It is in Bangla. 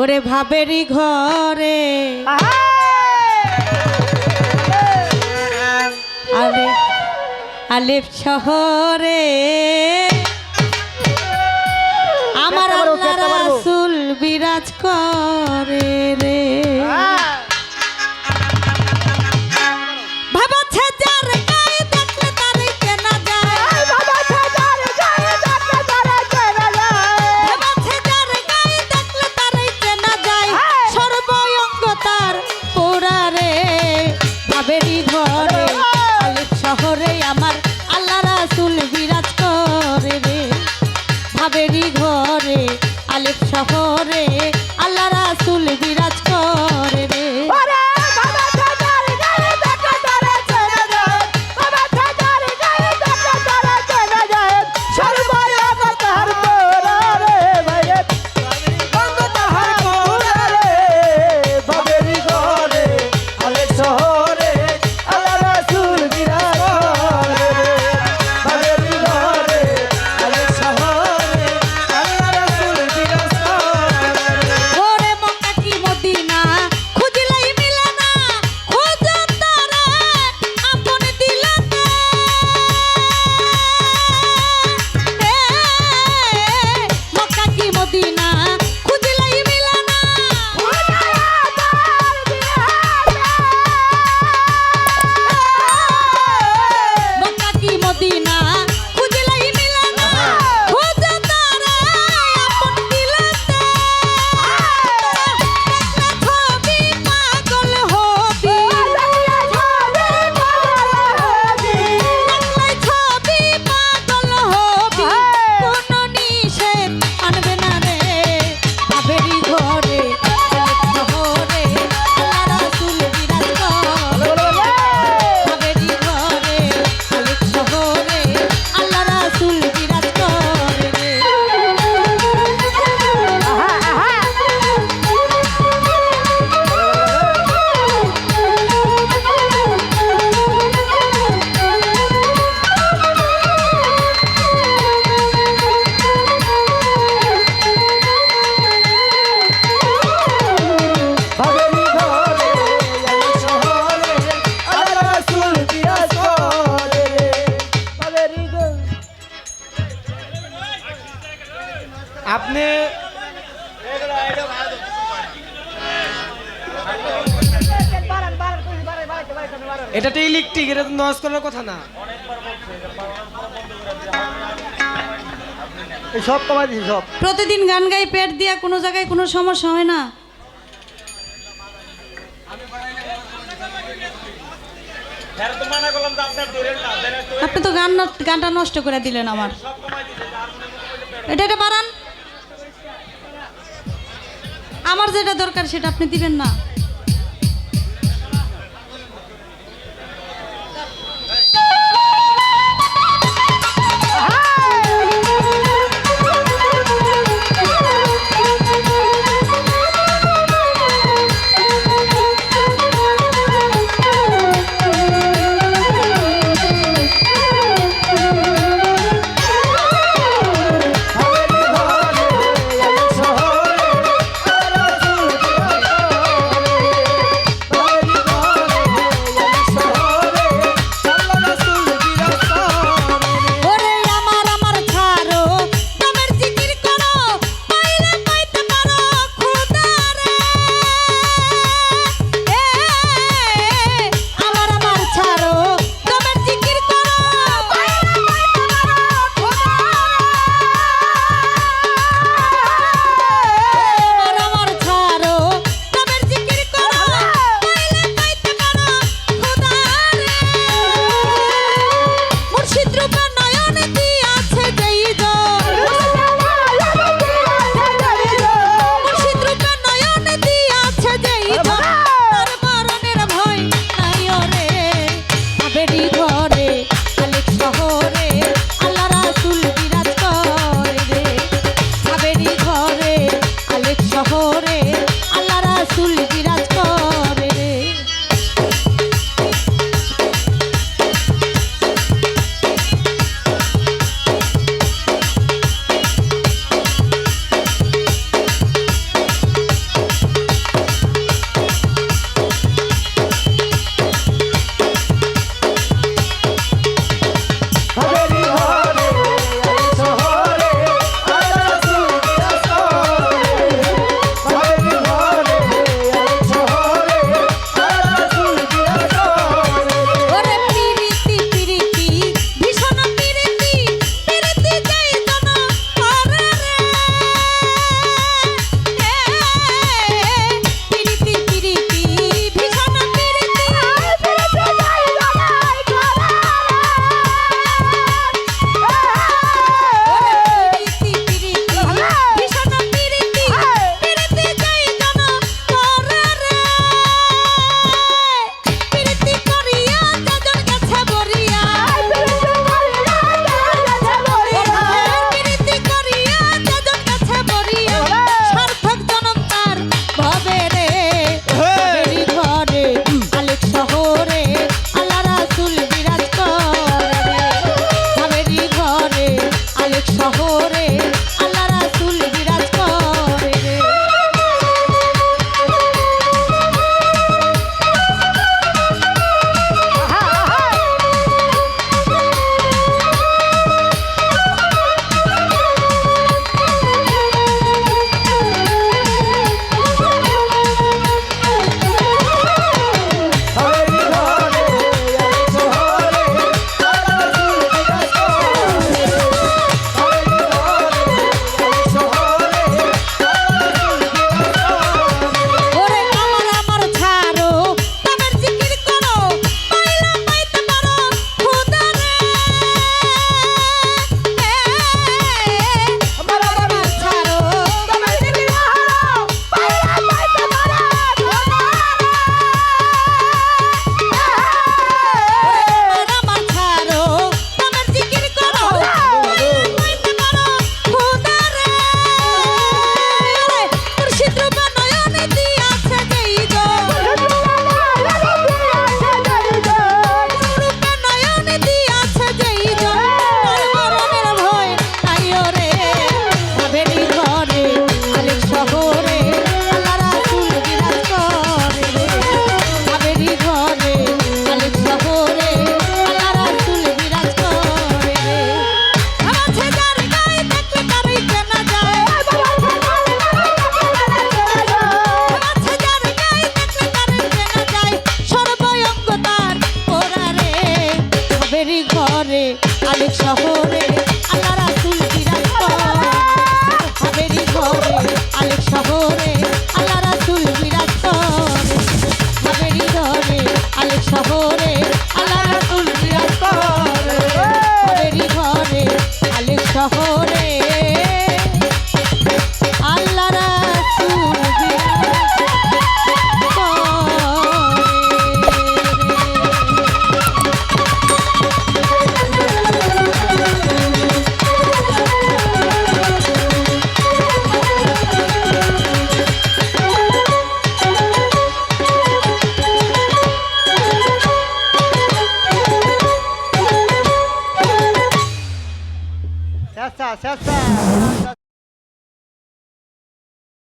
ওরে ভাবেরি ঘরে। আলে আলেপ শহরে। আমার রাসুল বিরাজ করে রে। আপনি এটা তো ইলেকট্রিক এটা তো নয়েজ করার কথা না। সব কমাই দিছি সব। প্রতিদিন গান গাই পেট দিয়া কোনো জায়গায় কোনো সমস্যা হয় না? আপনি তো গান গানটা নষ্ট করে দিলেন আমার। এটা এটা বাড়ান। আমার যেটা দরকার সেটা আপনি দিবেন না। শেষ